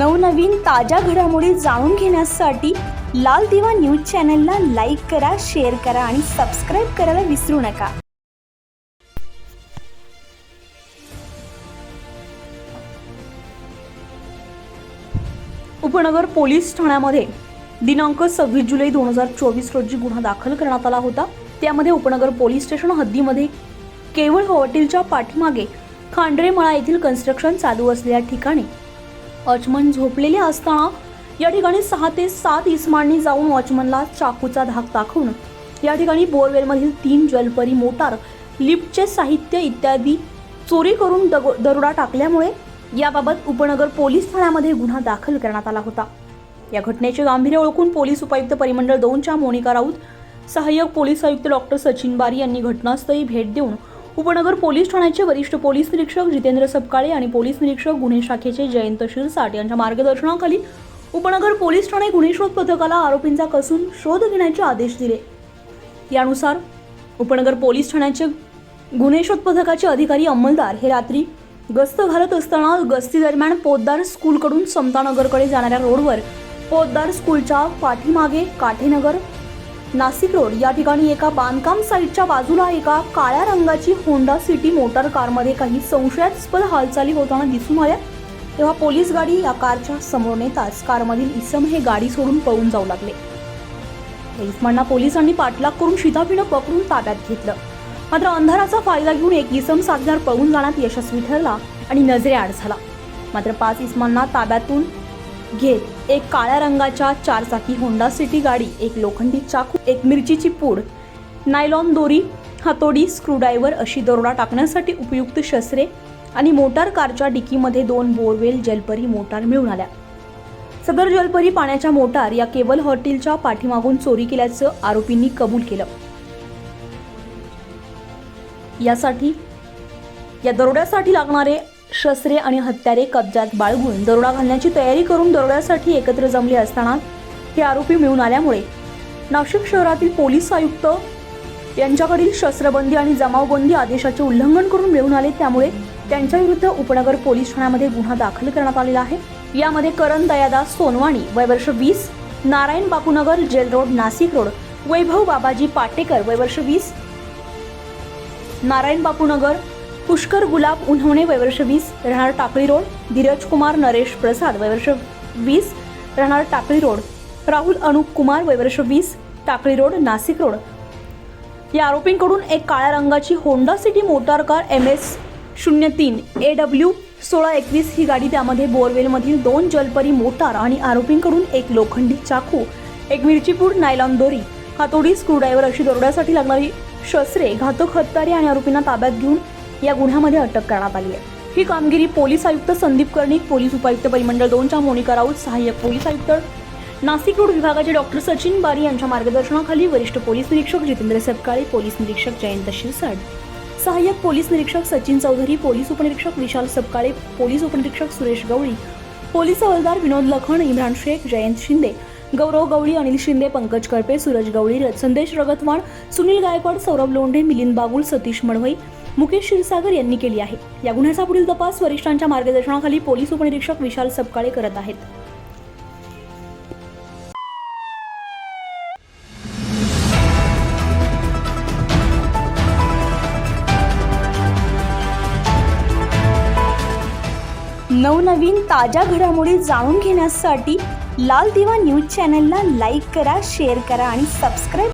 नवनवीन ताज्या घडामोडी जाणून घेण्यासाठी लाल दिवा न्यूज चॅनलला लाईक करा शेअर करा आणि सबस्क्राईब करायला विसरू नका. उपनगर पोलीस ठाण्यामध्ये दिनांक सव्वीस जुलै दोन हजार चोवीस रोजी गुन्हा दाखल करण्यात आला होता. त्यामध्ये उपनगर पोलीस स्टेशन हद्दीमध्ये केवळ हॉटेलच्या पाठीमागे खांडरेमळा येथील कन्स्ट्रक्शन चालू असलेल्या ठिकाणी वॉचमन झोपलेले असताना या ठिकाणी सहा ते सात इस्मांनी जाऊन वॉचमनला चाकूचा धाक दाखवून या ठिकाणी बोरवेलमधील तीन जलपरी मोटार लिफ्टचे साहित्य इत्यादी चोरी करून दग दरोडा टाकल्यामुळे याबाबत उपनगर पोलीस ठाण्यामध्ये गुन्हा दाखल करण्यात आला होता. या घटनेचे गांभीर्य ओळखून पोलीस उपायुक्त परिमंडळ दोनच्या मोनिका राऊत सहाय्यक पोलीस आयुक्त डॉक्टर सचिन बारी यांनी घटनास्थळी भेट देऊन उपनगर पोलीस ठाण्याचे वरिष्ठ पोलीस निरीक्षक जितेंद्र सपकाळे आणि पोलीस निरीक्षक गुन्हे शाखेचे जयंत शिरसाट यांच्या मार्गदर्शनाखाली उपनगर पोलीस ठाणे गुन्हे शोध पथकाला आरोपींचा कसून शोध घेण्याचे आदेश दिले. यानुसार उपनगर पोलीस ठाण्याचे गुन्हे शोध पथकाचे अधिकारी अंमलदार हे रात्री गस्त घालत असताना गस्तीदरम्यान पोद्दार स्कूलकडून समतानगरकडे जाणाऱ्या रोडवर पोद्दार स्कूलच्या पाठीमागे काठेनगर नाशिक रोड या ठिकाणी एका बांधकाम साईटच्या बाजूला एका काळ्या रंगाची होंडा सिटी मोटार कारमध्ये काही संशयास्पद हालचाली होताना दिसून आल्या. तेव्हा पोलीस गाडी या कारच्या समोर नेताच कारमधील इसम हे गाडी सोडून पळून जाऊ लागले. या इसमांना पोलिसांनी पाठलाग करून शिताफीनं पकडून ताब्यात घेतलं. मात्र अंधाराचा फायदा घेऊन एक इसम साथीदार पळून जाण्यात यशस्वी ठरला आणि नजरेआड झाला. मात्र पाच इसमांना ताब्यातून घेत एक काळ्या रंगाच्या चारचाकी होंडा सिटी गाडी एक लोखंडी चाकू एक मिरचीची पूड नायलॉन दोरी हातोडी स्क्रूड्रायव्हर अशी दरोडा टाकण्यासाठी उपयुक्त शस्त्रे आणि मोटार कारच्या डिकीमध्ये दोन बोरवेल जलपरी मोटार मिळून आल्या. सदर जलपरी पाण्याच्या मोटार या केवल हॉटेलच्या पाठीमागून चोरी केल्याचं आरोपींनी कबूल केलं. यासाठी या दरोड्यासाठी लागणारे शस्त्रे आणि हत्यारे कब्जात बाळगून दरोडा घालण्याची तयारी करून दरोड्यासाठी एकत्र जमले असताना हे आरोपी मिळून आल्यामुळे नाशिक शहरातील पोलीस आयुक्त यांच्याकडील शस्त्रबंदी आणि जमावबंदी आदेशाचे उल्लंघन करून मिळून आले. त्यामुळे त्यांच्याविरुद्ध उपनगर पोलीस ठाण्यामध्ये गुन्हा दाखल करण्यात आलेला आहे. यामध्ये करण दयादास सोनवाणी वय वर्ष वीस Narayan Bapunagar jail road Nashik road Vaibhav Babaji Patekar वय वर्ष वीस नारायण बापूनगर पुष्कर गुलाब उन्हवणे वयवर्ष वीस राहणार टाकळी रोड धीरज कुमार नरेश प्रसाद वयवर्ष वीस राहणार टाकळी रोड राहुल अनुप कुमार वयवर्ष वीस टाकळी रोड नाशिक रोड. या आरोपींकडून एक काळ्या रंगाची Honda City motor car M S शून्य तीन ए डब्ल्यू सोळा एकवीस ही गाडी त्यामध्ये बोरवेलमधील दोन जलपरी मोटार आणि आरोपींकडून एक लोखंडी चाकू एक मिरचीपूड नायलॉन दोरी हातोडी स्क्रूड्रायव्हर अशी दरोड्यासाठी लागणारी शस्त्रे घातक हत्यारे आणि आरोपींना ताब्यात घेऊन या गुन्ह्यामध्ये अटक करण्यात आली आहे. ही कामगिरी पोलीस आयुक्त संदीप कर्णिक पोलीस उपायुक्त परिमंडळ दोनच्या मोनिका राऊत सहाय्यक पोलीस आयुक्त नाशिक रोड विभागाचे डॉक्टर सचिन बारी यांच्या मार्गदर्शनाखाली वरिष्ठ पोलीस निरीक्षक जितेंद्र सपकाळे पोलीस निरीक्षक जयंत शिरसाट सहाय्यक पोलीस निरीक्षक सचिन चौधरी पोलीस उपनिरीक्षक विशाल सपकाळे पोलीस उपनिरीक्षक सुरेश गवळी पोलीस हवालदार विनोद लखण इम्रान शेख जयंत शिंदे गौरव गवळी अनिल शिंदे पंकज करपे सूरज गवळी संदेश रगतवाण सुनील गायकवाड सौरभ लोंढे मिलिंद बागुल सतीश मडवई मुकेश क्षीरसागर यांनी केली आहे. या गुन्ह्याचा पुढील तपास वरिष्ठांच्या मार्गदर्शनाखाली पोलीस उपनिरीक्षक विशाल सपकाळे करत आहेत. नवनवीन ताज्या घडामोडी जाणून घेण्यासाठी लाल दिवा न्यूज चॅनलला लाईक करा शेअर करा आणि सबस्क्राईब